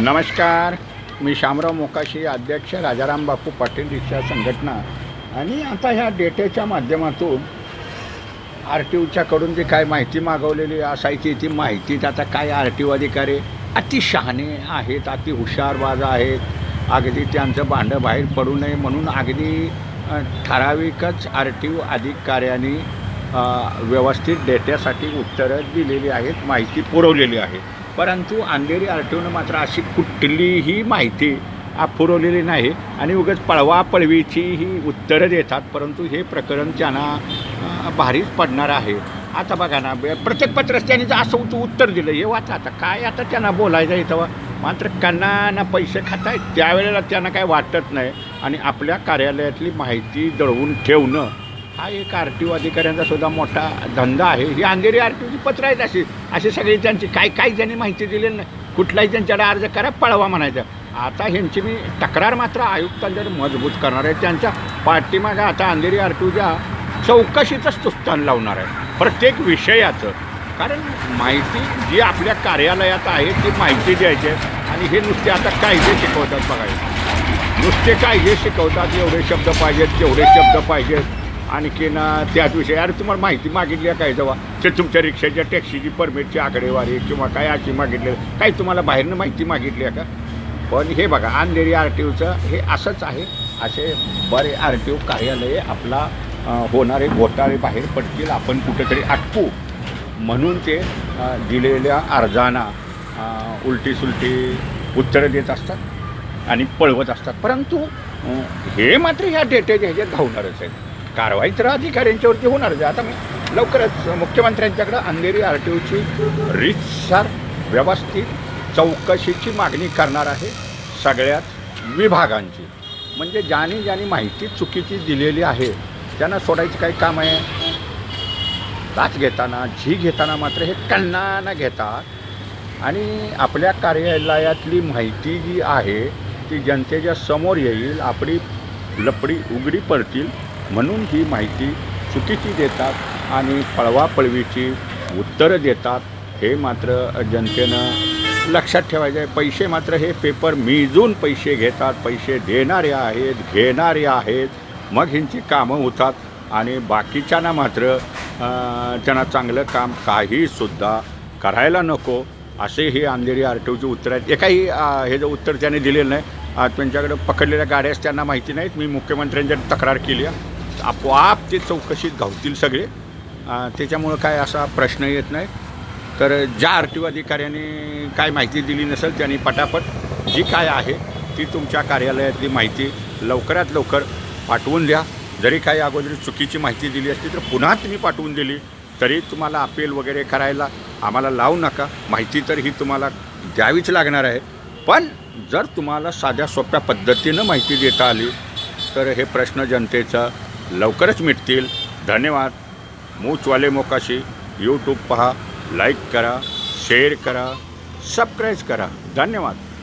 नमस्कार. मी शामराव मोकाशी अध्यक्ष राजाराम बापू पाटील रिक्षा संघटना. आणि आता ह्या डेटेच्या माध्यमातून आर टी ओच्याकडून जी काय माहिती मागवलेली असायची ती माहिती आता काय आर टी ओ अधिकारी अति शहाणे आहेत अति हुशारबाज आहेत. अगदी त्यांचं भांडं बाहेर पडू नये म्हणून अगदी ठराविकच आर टी ओ अधिकाऱ्यांनी व्यवस्थित डेट्यासाठी उत्तरं दिलेली आहेत माहिती पुरवलेली आहे. परंतु अंधेरी आर टी ओनं मात्र अशी कुठलीही माहिती पुरवलेली नाही आणि उगाच पळवा पळवीची ही उत्तरं देतात परंतु हे प्रकरण त्यांना भारीच पडणार आहे. आता बघा ना प्रत्येक पत्रच त्यांनी जर असं उत्तर दिलं हे वाचा आता काय आता त्यांना बोलायचं आहे तेव्हा मात्र कन्नाना पैसे खातायत त्यावेळेला त्यांना काय वाटत नाही. आणि आपल्या कार्यालयातली माहिती दळवून ठेवणं हा एक आर टी ओ अधिकाऱ्यांचा सुद्धा मोठा धंदा आहे. ही अंधेरी आर टी ओची पत्र आहेत अशी. अशी सगळी त्यांची काय काय ज्यांनी माहिती दिली नाही कुठलाही त्यांच्याकडे अर्ज करा पळवा म्हणायचं. आता ह्यांची मी तक्रार मात्र आयुक्तांच्याकडे मजबूत करणार आहे. त्यांच्या पाठीमागं आता अंधेरी आर टी ओच्या चौकशीचंच तुस्तान लावणार आहे. प्रत्येक विषयाचं. कारण माहिती जी आपल्या कार्यालयात आहे ती माहिती द्यायची आहे. आणि हे नुसते आता कायदे शिकवतात बघायला नुसते कायदे शिकवतात एवढे शब्द पाहिजेत तेवढे शब्द पाहिजेत. आणखीन त्याच विषयी. अरे तुम्हाला माहिती मागितली आहे काय जेव्हा? ते तुमच्या रिक्षाच्या टॅक्सीची परमिटची आकडेवारी किंवा काय अशी मागितली काही तुम्हाला बाहेरनं माहिती मागितली आहे का? पण हे बघा अंधेरी आर टी ओचं हे असंच आहे. असे बरे आर टी ओ कार्यालये आपला होणारे घोटाळे बाहेर पडतील. आपण कुठेतरी अटकू. म्हणून ते दिलेल्या अर्जांना उलटी सुलटी उत्तरं देत असतात आणि पळवत असतात. परंतु हे मात्र ह्या डेटेच्या ह्याच्यात धावणारच आहेत कारवाई तर अधिकाऱ्यांच्यावरती होणारच आहे. आता मी लवकरच मुख्यमंत्र्यांच्याकडं अंधेरी आर टी ओची रीतसार व्यवस्थित चौकशीची मागणी करणार आहे सगळ्याच विभागांची. म्हणजे ज्याने ज्याने माहिती चुकीची दिलेली आहे त्यांना सोडायचं काही काम आहे? लाच घेताना झी घेताना मात्र हे कन्नानं घेतात. आणि आपल्या कार्यालयातली माहिती जी आहे ती जनतेच्या समोर येईल आपली लपडी उघडी पडतील म्हणून ही माहिती चुकीची देतात आणि पळवापळवीची उत्तरं देतात हे मात्र जनतेनं लक्षात ठेवायचं आहे पैसे मात्र हे पेपर मिजून पैसे घेतात पैसे देणारे आहेत घेणारे आहेत. मग ह्यांची कामं होतात आणि बाकीच्यांना मात्र त्यांना चांगलं काम काहीसुद्धा करायला नको असे हे अंधेरी आर टी ओची उत्तर आहेत. एकाही हे जे उत्तर त्याने दिलेलं नाही त्यांच्याकडे पकडलेल्या गाड्याच त्यांना माहिती नाहीत. मी मुख्यमंत्र्यांच्या तक्रार केली आहे. आपोआप ते चौकशीत घावतील सगळे. त्याच्यामुळं काय असा प्रश्न येत नाही. तर ज्या आर टी ओ अधिकाऱ्यांनी काय माहिती दिली नसेल त्यांनी पटापट जी काय आहे ती तुमच्या कार्यालयातली माहिती लवकरात लवकर पाठवून द्या. जरी काही अगोदर चुकीची माहिती दिली असती तर पुन्हा तुम्ही पाठवून दिली. तरी तुम्हाला अपील वगैरे करायला आम्हाला लावू नका. माहिती तर ही तुम्हाला द्यावीच लागणार आहे. पण जर तुम्हाला साध्या सोप्या पद्धतीनं माहिती देता आली तर हे प्रश्न जनतेचा लवकरच मिटतील. धन्यवाद. मूचवाले मोकाशी. यूट्यूब पहा. लाईक करा. शेअर करा. सबस्क्राईब करा. धन्यवाद.